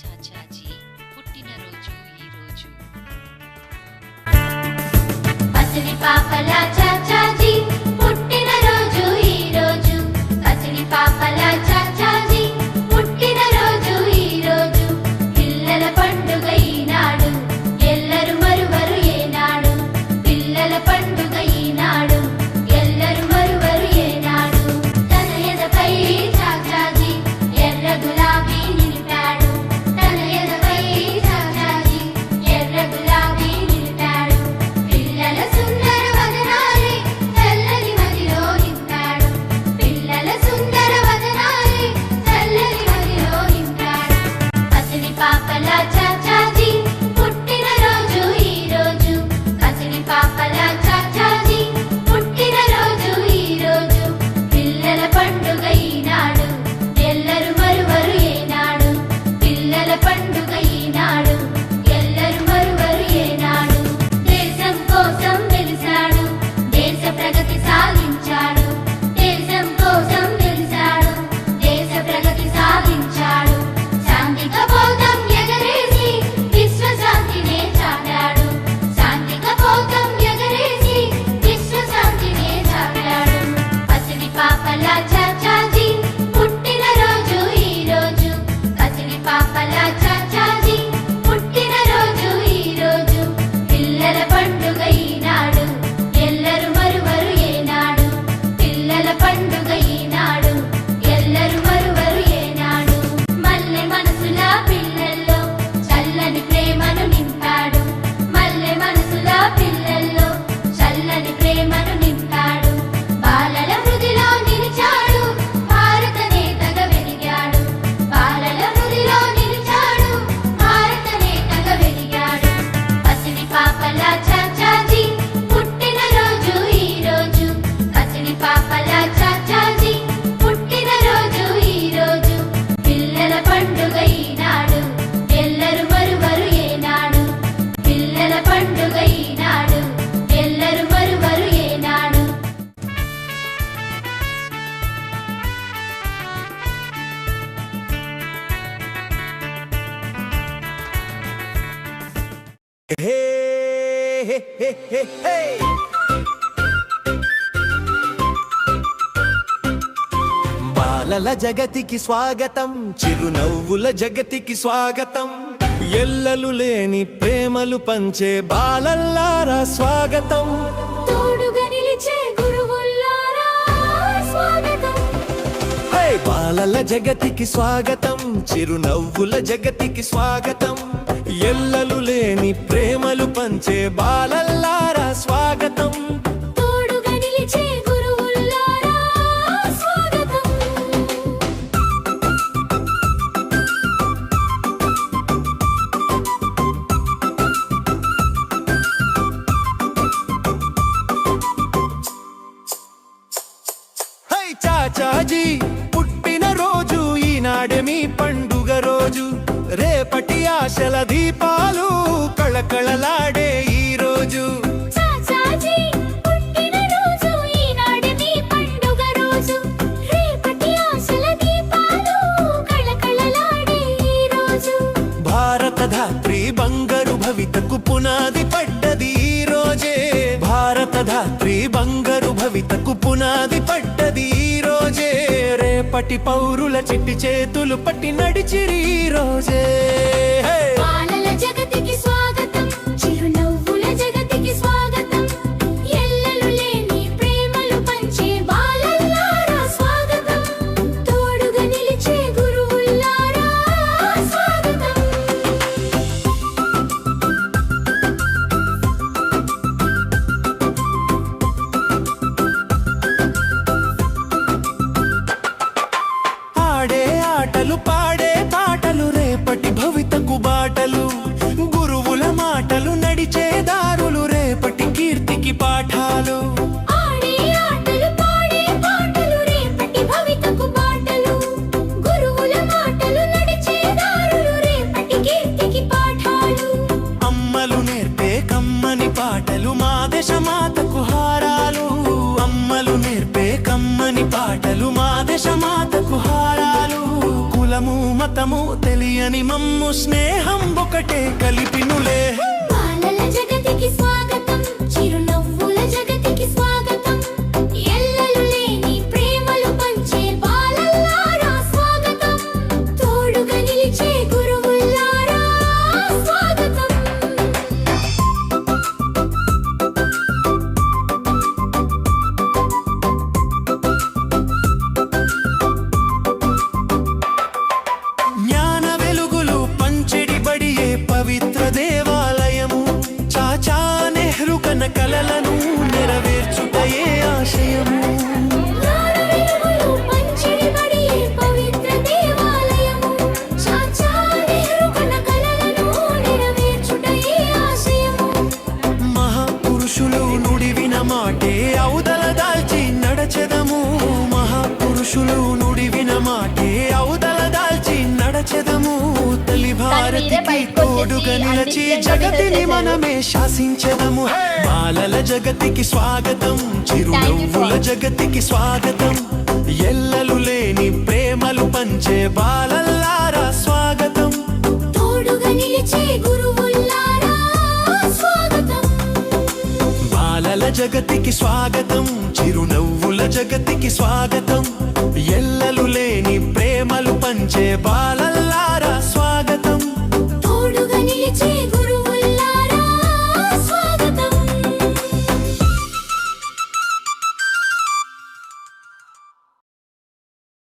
చాచాజీ పుట్టినరోజు ఈరోజు అసలి పాపల చాచాజీ పుట్టినరోజు ఈరోజు అసలి పాపల చాచాజీ పుట్టినరోజు ఈరోజు పిల్లల పండుగ ఈనాడు ఎల్లరు మరువరు ఏనాడు. పిల్లల పండుగ బాలల జగతికి స్వాగతం చిరునవ్వుల జగతికి స్వాగతం. ఎల్లలు లేని ప్రేమలు పంచే బాలల్లారా స్వాగతం. బాలల జగతికి స్వాగతం చిరునవ్వుల జగతికి స్వాగతం. ఎల్లలు లేని ప్రేమలు పంచే బాలల్లారా స్వాగ దీపాలు కళకళలాడే ఈ రోజు. భారతధాత్రి బంగారు భవితకు పునాది పడ్డది ఈ రోజే. భారతధాత్రి బంగారు భవితకు పునాది పడ్డది ఈ రోజే. రేపటి పౌరుల చిట్టి చేతులు పట్టి నడిచిరి రోజే. పాలల జగతికి స్వామి మతము తెలియని మమ్ము స్నేహం ఒకటే కలిపినులే. బాలల జగతికి స్వాగతం. మాటే ఔదల దాల్చి నడచెదము. మహాపురుషులు నుడివిన మాటే ఔదల దాల్చి నడచెదము. తల్లి భారతికి తోడుగా నిలచి జగతిని. మనమే శాసించెదము. బాలల జగతికి స్వాగతం చిరునవ్వుల జగతికి స్వాగతం. ఎల్లలు లేని ప్రేమలు పంచే బాలల్లారా స్వాగతం. తోడుగా నిలిచే గురువుల్లారా జగతికి స్వాగతం చిరునవ్వుల జగతికి స్వాగతం. ఎల్లలు లేని ప్రేమలు పంచే బాలల